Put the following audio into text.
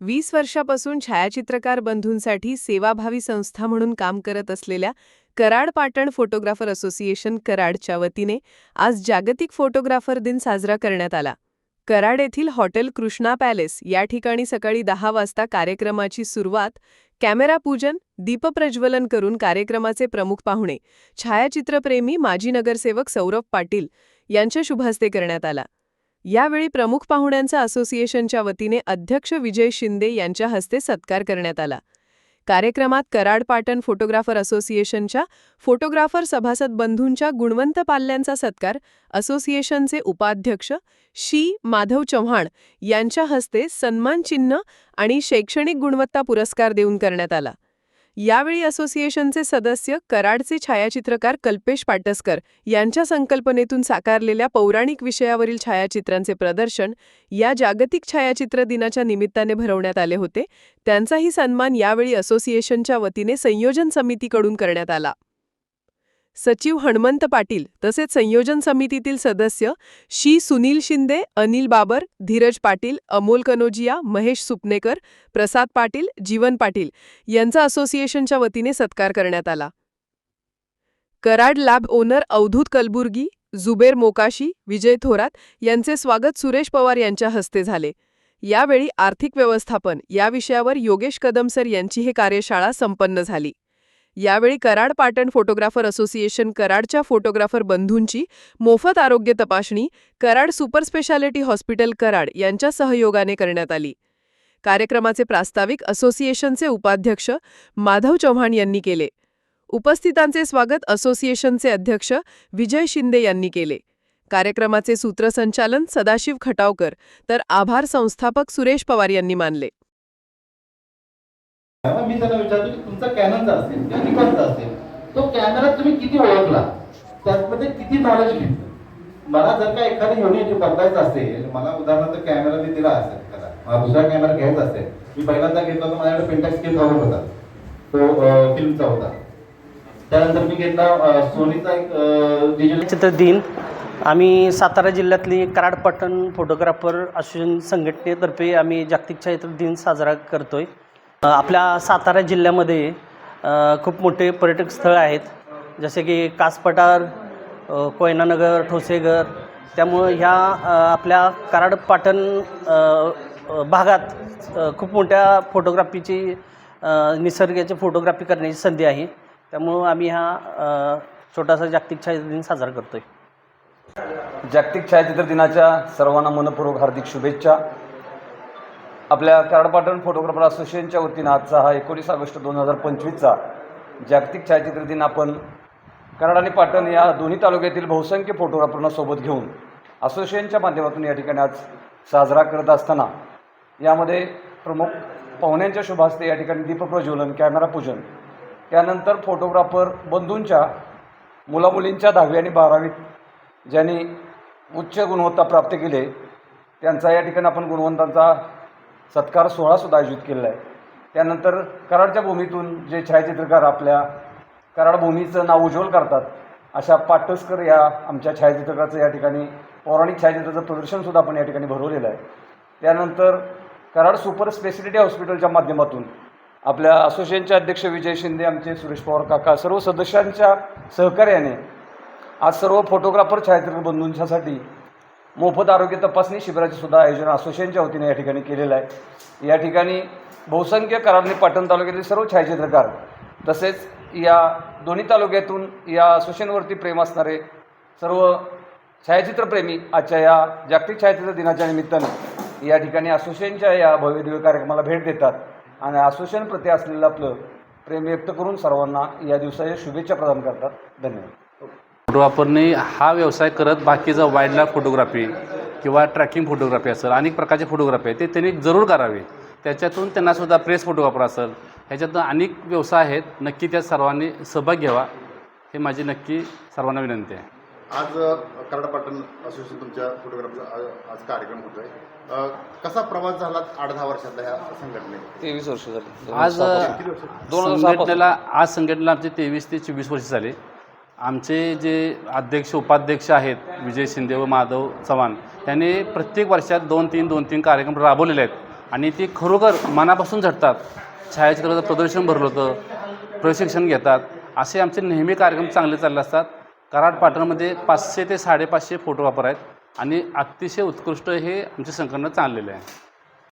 वीस वर्षापासून छायाचित्रकार बंधूंसाठी सेवाभावी संस्था म्हणून काम करत असलेल्या कराड पाटण फोटोग्राफर असोसिएशन कराडच्या वतीने आज जागतिक फोटोग्राफर दिन साजरा करण्यात आला. कराड येथील हॉटेल कृष्णा पॅलेस या ठिकाणी सकाळी दहा वाजता कार्यक्रमाची सुरुवात कॅमेरा पूजन दीपप्रज्वलन करून कार्यक्रमाचे प्रमुख पाहुणे छायाचित्रप्रेमी माजी नगरसेवक सौरभ पाटील यांच्या शुभहस्ते करण्यात आला. यावेळी प्रमुख पाहुण्यांचा असोसिएशनच्या वतीने अध्यक्ष विजय शिंदे यांच्या हस्ते सत्कार करण्यात आला. कार्यक्रमात कराड पाटण फोटोग्राफर असोसिएशनच्या फोटोग्राफर सभासद बंधूंच्या गुणवंत पाल्यांचा सत्कार असोसिएशनचे उपाध्यक्ष शी माधव चव्हाण यांच्या हस्ते सन्मान चिन्ह आणि शैक्षणिक गुणवत्ता पुरस्कार देऊन करण्यात आला. यावेळी असोसिएशनचे सदस्य कराडचे छायाचित्रकार कल्पेश पाटसकर यांच्या संकल्पनेतून साकारलेल्या पौराणिक विषयावरील छायाचित्रांचे प्रदर्शन या जागतिक छायाचित्र दिनाच्या निमित्ताने भरवण्यात आले होते. त्यांचाही सन्मान यावेळी असोसिएशनच्या वतीने संयोजन समितीकडून करण्यात आला. सचिव हणमंत पाटील तसेच संयोजन समितीतील सदस्य शी सुनील शिंदे अनिल बाबर धीरज पाटील अमोल कनोजिया महेश सुपनेकर प्रसाद पाटील जीवन पाटील यांचा असोसिएशनच्या वतीने सत्कार करण्यात आला. कराड लॅब ओनर अवधूत कलबुर्गी जुबेर मोकाशी विजय थोरात यांचे स्वागत सुरेश पवार यांच्या हस्ते झाले. यावेळी आर्थिक व्यवस्थापन या विषयावर योगेश कदमसर यांची ही कार्यशाळा संपन्न झाली. यावेळी कराड पाटण फोटोग्राफर असोसिएशन कराडच्या फोटोग्राफर बंधूंची मोफत आरोग्य तपासणी Karad super speciality hospital Karad यांच्या सहयोगाने करण्यात आली. कार्यक्रमाचे प्रास्ताविक असोसिएशनचे उपाध्यक्ष माधव चव्हाण यांनी केले. उपस्थितांचे स्वागत असोसिएशनचे अध्यक्ष विजय शिंदे यांनी केले. कार्यक्रमाचे सूत्रसंचालन सदाशिव खटावकर तर आभार संस्थापक सुरेश पवार यांनी मानले. तेव्हा मी त्याला विचारतो की तुमचा कॅननचा असेल किंवा निकॉनचा असेल तो कॅमेरा तुम्ही किती ओळखला? त्यामध्ये किती नॉलेज घेतलं? मला जर का एखादी युनिट बदलायचं असेल मला उदाहरणार्थ कॅमेरा मी दिला असेल त्याला मला दुसरा कॅमेरा घ्यायचा असेल मी पहिल्यांदा घेतला तर माझ्याकडे पेंटॅक्स स्केल कव्हर होता. तो फिल्मचा होता. त्यानंतर मी घेतला सोनीचा एक डिजिटल चित्र दिन. आम्ही सातारा जिल्ह्यातली कराड फोटोग्राफर असोसिएशन संघटनेतर्फे आम्ही जागतिक छायाचित्र दिन साजरा करतोय. अ, आपल्या सातारा जिल्ह्यामध्ये खूप मोठे पर्यटक स्थळ आहेत. जसे की कासपठार कोयनानगर ठोसेघर. त्यामुळं ह्या आपल्या कराड पाटण भागात खूप मोठ्या फोटोग्राफीची निसर्गाची फोटोग्राफी करण्याची संधी आहे. त्यामुळं आम्ही हा छोटासा जागतिक छायाचित्र दिन साजरा करतोय. जागतिक छायाचित्र दिनाच्या सर्वांना मनपूर्वक हार्दिक शुभेच्छा. आपल्या कराडपाटण फोटोग्राफर असोसिएशनच्या वतीनं आजचा हा एकोणीस ऑगस्ट दोन हजार पंचवीसचा जागतिक छायाचित्र दिन आपण कराड आणि पाटण या दोन्ही तालुक्यातील बहुसंख्य फोटोग्राफरांना सोबत घेऊन असोसिएशनच्या माध्यमातून या ठिकाणी आज साजरा करत असताना यामध्ये प्रमुख पाहुण्यांच्या शुभास्ते या ठिकाणी दीपप्रज्वलन कॅमेरा पूजन त्यानंतर फोटोग्राफर बंधूंच्या मुलामुलींच्या दहावी आणि बारावीत ज्यांनी उच्च गुणवत्ता प्राप्त केले त्यांचा या ठिकाणी आपण गुणवंतांचा सत्कार सोहळासुद्धा आयोजित केलेला आहे. त्यानंतर कराडच्या भूमीतून जे छायाचित्रकार आपल्या कराड भूमीचं नाव उज्ज्वल करतात अशा पाटसकर या आमच्या छायाचित्रकाराचं या ठिकाणी पौराणिक छायाचित्राचं प्रदर्शनसुद्धा आपण या ठिकाणी भरवलेलं आहे. त्यानंतर कराड सुपर स्पेशालिटी हॉस्पिटलच्या माध्यमातून आपल्या असोसिएशनचे अध्यक्ष विजय शिंदे आमचे सुरेश पवार काका सर्व सदस्यांच्या सहकार्याने आज सर्व फोटोग्राफर छायाचित्र बंधूंच्यासाठी मोफत आरोग्य तपासणी शिबिराचे सुद्धा आयोजन असोसिएशनच्या वतीने या ठिकाणी केलेलं आहे. या ठिकाणी बहुसंख्य कराडने पाटण तालुक्यातील सर्व छायाचित्रकार तसेच या दोन्ही तालुक्यातून या असोसिएशनवरती प्रेम असणारे सर्व छायाचित्रप्रेमी आजच्या या जागतिक छायाचित्र दिनाच्या निमित्ताने या ठिकाणी असोसिएशनच्या या भव्य दिव्य कार्यक्रमाला भेट देतात आणि असोसिएशनप्रती असलेलं आपलं प्रेम व्यक्त करून सर्वांना या दिवसाच्या शुभेच्छा प्रदान करतात. धन्यवाद. फोटोग्राफरने हा व्यवसाय करत बाकीचा वाईल्ड लाईफ फोटोग्राफी किंवा ट्रॅकिंग फोटोग्राफी असेल अनेक प्रकारचे फोटोग्राफी आहे ते त्यांनी जरूर करावे. त्याच्यातून त्यांनासुद्धा प्रेस फोटोग्राफर असेल. ह्याच्यातून अनेक व्यवसाय आहेत नक्की त्या सर्वांनी सहभाग घ्यावा हे माझी नक्की सर्वांना विनंती आहे. आज अ, कराड पाटण असोसिएशन तुमच्या फोटोग्राफीचा आज कार्यक्रम होतोय. अ, कसा प्रवास झाला आठ दहा वर्षातल्या ह्या संघटनेत तेवीस वर्ष झाली. आज दोन. संघटनेला आज संघटनेला आमचे तेवीस ते चोवीस वर्ष झाले. आमचे जे अध्यक्ष उपाध्यक्ष आहेत विजय शिंदे व माधव चव्हाण यांनी प्रत्येक वर्षात दोन तीन दोन तीन कार्यक्रम राबवलेले आहेत. आणि ते खरोखर मनापासून झटतात छायाचित्राचं प्रदर्शन भरलं होतं प्रशिक्षण घेतात. असे आमचे नेहमी कार्यक्रम चांगले चालले असतात. कराड पाटणमध्ये पाचशे ते साडेपाचशे फोटोग्राफर आहेत आणि अतिशय उत्कृष्ट हे आमचे संकलन चाललेले आहे.